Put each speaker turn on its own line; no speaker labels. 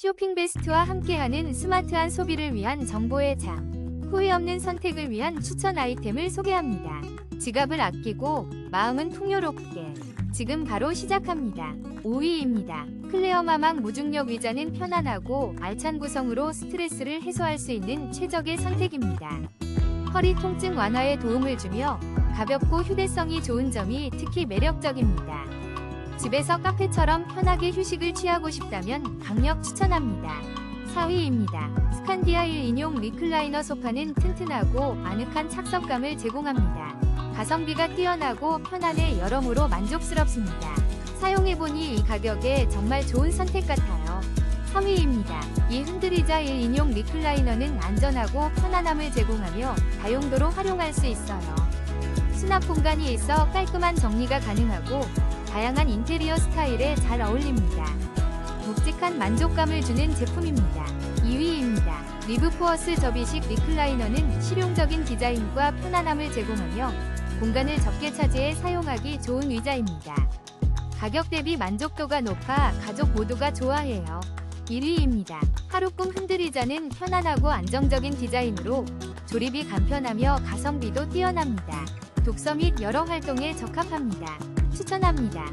쇼핑 베스트와 함께하는 스마트한 소비를 위한 정보의 장. 후회 없는 선택을 위한 추천 아이템을 소개합니다. 지갑을 아끼고 마음은 풍요롭게. 지금 바로 시작합니다. 5위입니다. 클레어 마망 무중력 의자는 편안하고 알찬 구성으로 스트레스를 해소할 수 있는 최적의 선택입니다. 허리 통증 완화에 도움을 주며 가볍고 휴대성이 좋은 점이 특히 매력적입니다. 집에서 카페처럼 편하게 휴식을 취하고 싶다면 강력 추천합니다. 4위입니다. 스칸디아 1인용 리클라이너 소파는 튼튼하고 아늑한 착석감을 제공합니다. 가성비가 뛰어나고 편안해 여러모로 만족스럽습니다. 사용해보니 이 가격에 정말 좋은 선택 같아요. 3위입니다. 이 흔들리자 1인용 리클라이너는 안전하고 편안함을 제공하며 다용도로 활용할 수 있어요. 수납 공간이 있어 깔끔한 정리가 가능하고 다양한 인테리어 스타일에 잘 어울립니다. 묵직한 만족감을 주는 제품입니다. 2위입니다. 리브포어스 접이식 리클라이너는 실용적인 디자인과 편안함을 제공하며 공간을 적게 차지해 사용하기 좋은 의자입니다. 가격 대비 만족도가 높아 가족 모두가 좋아해요. 1위입니다. 하루꿈 흔들의자는 편안하고 안정적인 디자인으로 조립이 간편하며 가성비도 뛰어납니다. 독서 및 여러 활동에 적합합니다. 추천합니다.